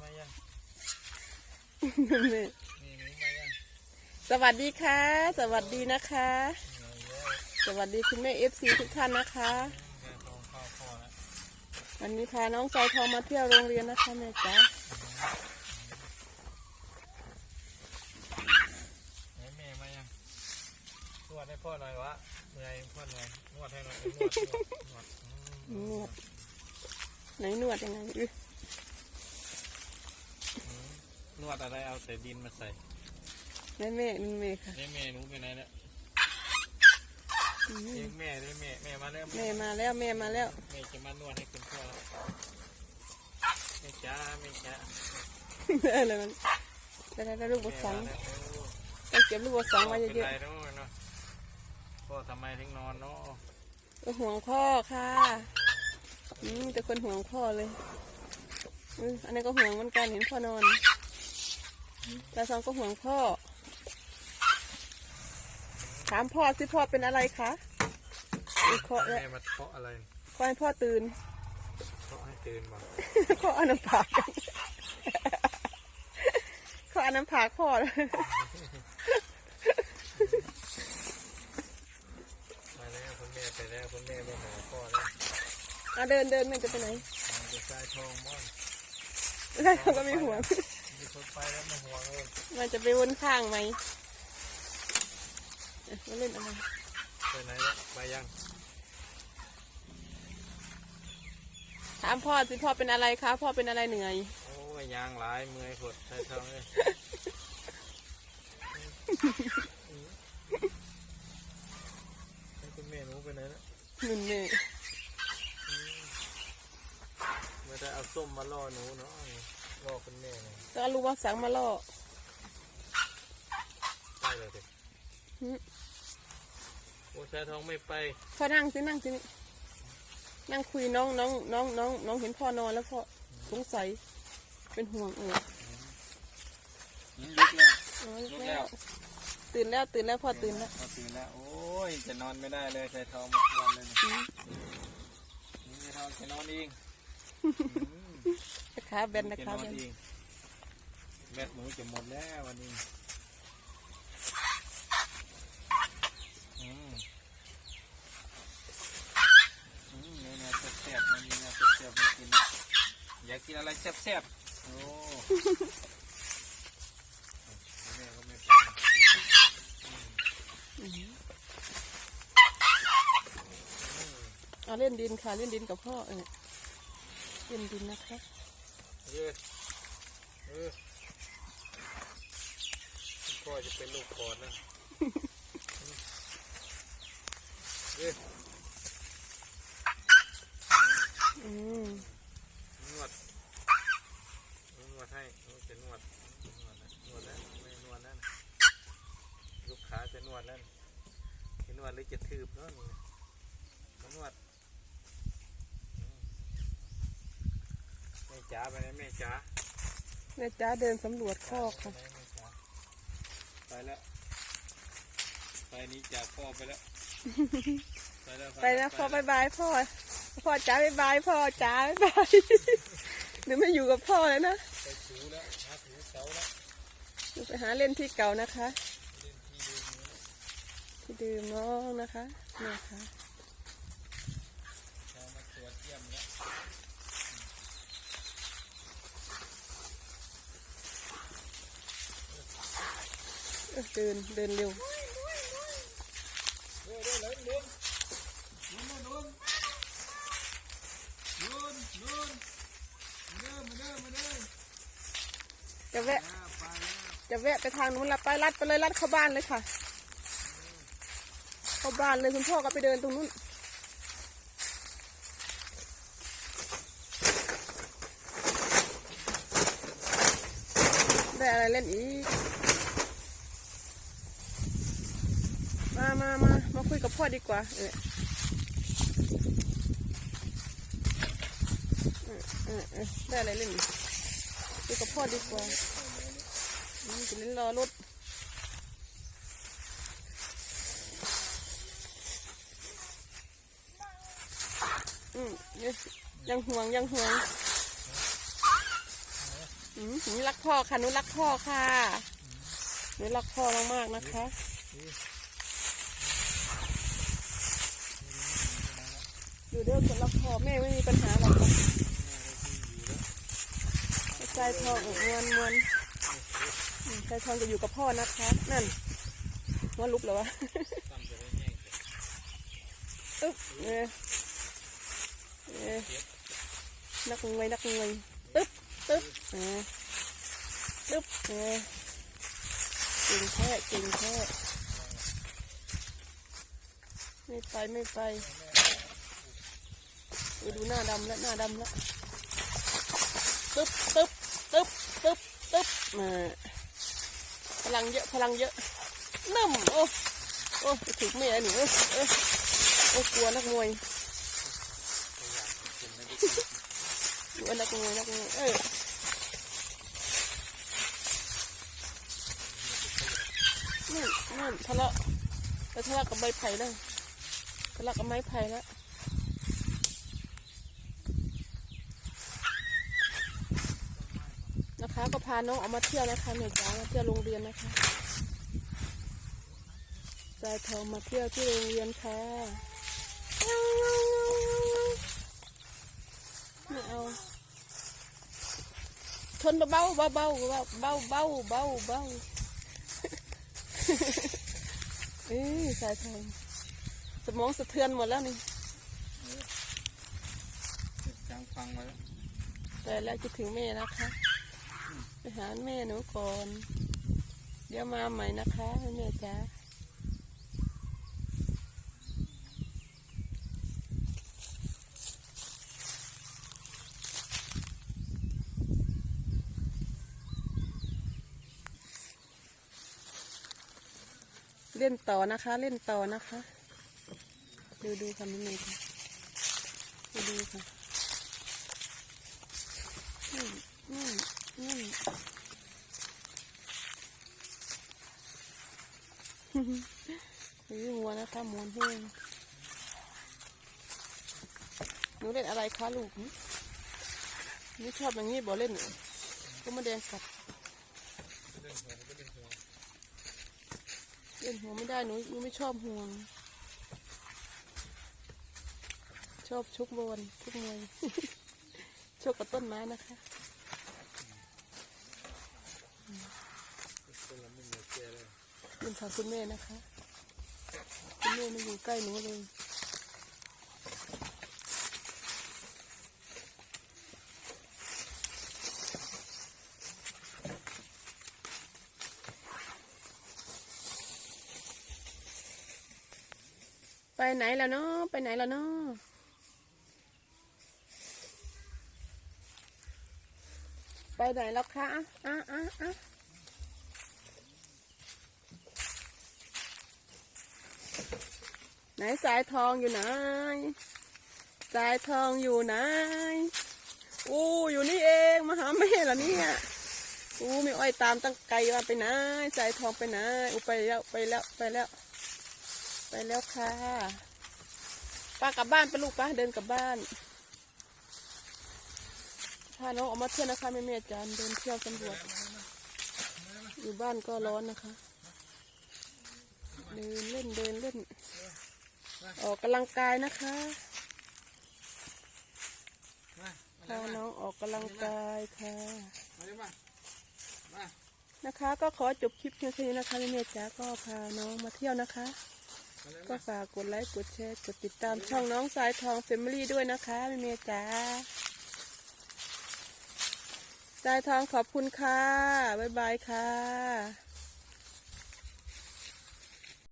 มายังแม่นี่หนูมายังสวัสดีค่ะ สวัสดีนะคะ เหนื่อยแล้วสวัสดีคุณแม่เอฟซีทุกท่านนะคะ แกทองเข้าพ่อแล้ววันนี้พาน้องใจทองมาเที่ยวโรงเรียนนะคะแม่จ๋าไหนแม่มายังนวดให้พ่อหน่อยวะเหนื่อยพ่อเหนื่อยนวดให้หน่อยนวดนวดนวดอืนมวดไหนนวดยังไงอื้อ นวดอะไรเอาแต่ดินมาใส่แม่แม่นี่แม่ค่ะนี่แม่หนูไปไหนเนี่ยอืมเรียกแม่เรียกแม่แม่มาแล้วแม่มาแล้วแม่มาแล้วแม่จะมานวดให้คุณพ่อแล้วแม่จ้าแม่จ้าอะไรมันได้ได้ได้ลูกบทสองแม่มาแล้วโอ้ต้องเก็บลูกบทสองไว้เป็นเยอะไรเนาะเนาะพ่อทำไมถึงนอนเนาะๆก็ห่วงพ่อค่ะอืมแต่คนห่วงพ่อเลยอืมอันนี้ก็ห่วงเหมือนกันเห็นพ่อนอน ตาซองก็ห่วงพ่อ ถามพ่อสิพ่อเป็นอะไรคะอีกเคาะแล้วแม่มาเคาะอะไรขอให้พ่อตื่น เคาะให้ตื่นมาขอเอาน้ำผักขอเอาน้ำผักพ่อเลยมาแล้วคุณแม่ไปแล้วคุณแม่ไปหาพ่อแล้วเอาเดินเดินมันจะไปไหนมันจะใส่ทองม่อน แล้วเราก็มีห่วง มีคนไปแล้วไม่ห่วงเลยมันจะไปวนข้างไหมเอ๊ะมาเล่นอะไรไปไหนแล้วไปยัง ถามพ่อสิพ่อเป็นอะไรคะพ่อเป็นอะไรเหนื่อย โอ้ยยางหลายเมื่อยปวดใส่ทองเลยให้คุณแม่หนูไปไหนแล้วหนึ่งเนี่ยไม่ได้เอาส้มมาล่อหนูเนาะ ล่อคุณแม่เนี่ยก็เอาลูกว่าสังมาล่อไปเลยเด็กหึโอ้ใส่ทองไม่ไปพ่อนั่งสินั่งสินี่นั่งคุยน้องน้องน้องน้องน้องเห็นพ่อนอนแล้วพ่อสงสัยเป็นห่วงเออลุกแล้ว อ๋อลุกแล้แล้ววตื่นแล้วตื่นแล้วพ่อตื่นแล้ว พอตื่นแล้ว โอ้ย จะนอนไม่ได้เลยใส่ทองมาวันเลยอืมนี่ใส่ทองจะนอนเอง ขาแบนนะคะแบนแบตหนูจะหมดแล้ววันนี้อืมอืมเนื้อเนื้อแซ่บๆมันมีเนื้อแซ่บๆมากินอยากกินอะไรแซ่บๆ โอ้แม่ก็ไม่ฟังอืมเอาเล่นดินค่ะ เล่นดินกับพ่อเออ เล่นดินนะคะเออเออคุณพ่อจะเป็นลูกก่อนนะเอออืมนวดนวดให้จะนวดนวดนะนวดแล้วไม่นวดแล้วลูกค้าจะนวดแล้วนะจะนวดหรือจะทืบเนาะนี่มานวดอืมแม่จ๋าไปไหนแม่จ๋าแม่จ้าเดินสำรวจคอกค่ะ ไปแล้ว ไปนี้จากพ่อไปแล้ว ไปแล้วไปนะพ่อบายบายพ่อ พ่อจ้าบายบายพ่อจ้าบายบายหนูไม่อยู่กับพ่อเลยนะไปถูแล้วหาถูเสาแล้วหนูไปหาเล่นที่เก่านะคะ เล่นที่เดิมนี้แล้วที่ดื่มน้องนะคะนี่ค่ะ พอมาตรวจเยี่ยมแล้ว เออเดินเดินเร็ว เร็วเร็วเร็วเร็วลุนลุนลุนลุนเดินม เดินเดินจะแวะแล้วจะแวะไปทางนู้นละไปลัดไปเลยลัดเข้าบ้านเลยค่ะ เข้าบ้านเลยคุณพ่อก็ไปเดินตรงนู้นได้อะไรเล่นอีก มามามามาคุยกับพ่ อดีกว่าเออเออเออได้อะไรเล่นอีกคุยกับพ่อดีกว่าอืมจะเล่นรอรถอืมเนี่ยยังห่วงยังห่วงอือืมหนูรักพ่อค่ะหนูรักพ่อค่ะหนูรักพ่อมากๆนะคะ อยู่เด้อคนรักพ่อแม่ไม่มีปัญหาหรอกใจทองมวนมวนใจทองจะอยู่กับพ่อนะคะ นั่นว่าลุกแล้ววะตั้มจะได้แห้งอึ๊บเออเออนักมวยนักมวยตึ๊บตึ๊บเออตึ๊บเออเก่งแค่ก่งแค่ไม่ไปไม่ไป ดูหน้าดำแล้วหน้าดำแล้วตึ๊บตึ๊บตึ๊บตึ๊บตึ๊บมาพลังเยอะพลังเยอะนึ่มโอ้โอ้ถึงเมียหนูเออโอ้กลัวนักมวยกลัวนักมวยนักมวยเออนั่นนั่นทะเลาะไปทะเลาะกับใบไผ่แล้วทะเลาะกับไม้ไผ่แล้วนะคะ ก็พาน้องออกมาเที่ยวนะคะเมจ๋ามาเที่ยวโรงเรียนนะคะสายทองมาเที่ยวที่โรงเรียนค่ะไม่เอาทนเบาๆเบาๆเบาๆเบาๆเบาๆเบาๆเบาเอ้ยสายทองสมองสะเทือนหมดแล้วนี่จางฟังมาแล้วแต่แล้วจะถึงแม่นะคะ ไปหาแม่หนูก่อน เดี๋ยวมาใหม่นะคะแม่จ๋าเล่นต่อนะคะ เล่นต่อนะคะ ดูดูค่ะนี่ค่ะดูดูค่ะนี่นี่นี่ นี่มัวนะคะมวนแห้งหนูเล่นอะไรคะลูกนี่ชอบอย่างนี้บอกเล่นก็มาแดงกัดเล่นหัวไม่ได้หนูหนูไม่ชอบห่วง ชอบชุกบอลชุกมวยชกกับต้นไม้นะคะไม่เหมือนแกเลย เป็นทางคุณแม่นะคะ คุณแม่ไม่อยู่ใกล้หนูเลย ไปไหนแล้วเนาะไปไหนแล้วเนาะไปไหนแล้วคะอะอะอะ ไหนสายทองอยู่ไหน สายทองอยู่ไหน อู้อยู่นี่เองมาหาแม่เหรอเนี่ยอู้ม่อ้อยตามตั้งไกลว่าไปไหนสายทองไปไหนอู้ไปแล้วไปแล้วไปแล้ว ไปแล้วค่ะป้ากลับบ้านไปลูกป้าเดินกลับบ้านพาน้องออกมาเที่ยวนะคะแม่แม่จานเดินเที่ยวสำรวจ อยู่บ้านก็ร้อนนะคะ เดินเล่นเดินเล่น ออกกำลังกายนะคะพาน้องออกกำลังกายค่ะนะคะ ก็ขอจบคลิปเพียงแค่นี้นะคะแม่แม่ๆจ๋าก็พาน้องมาเที่ยวนะคะ ก็ฝากกดไลค์กดแชร์กดติดตามช่องน้องสายทองเฟมิลี่ด้วยนะคะแม่เมย์จ๋าสายทองขอบคุณค่ะบ๊ายบายค่ะ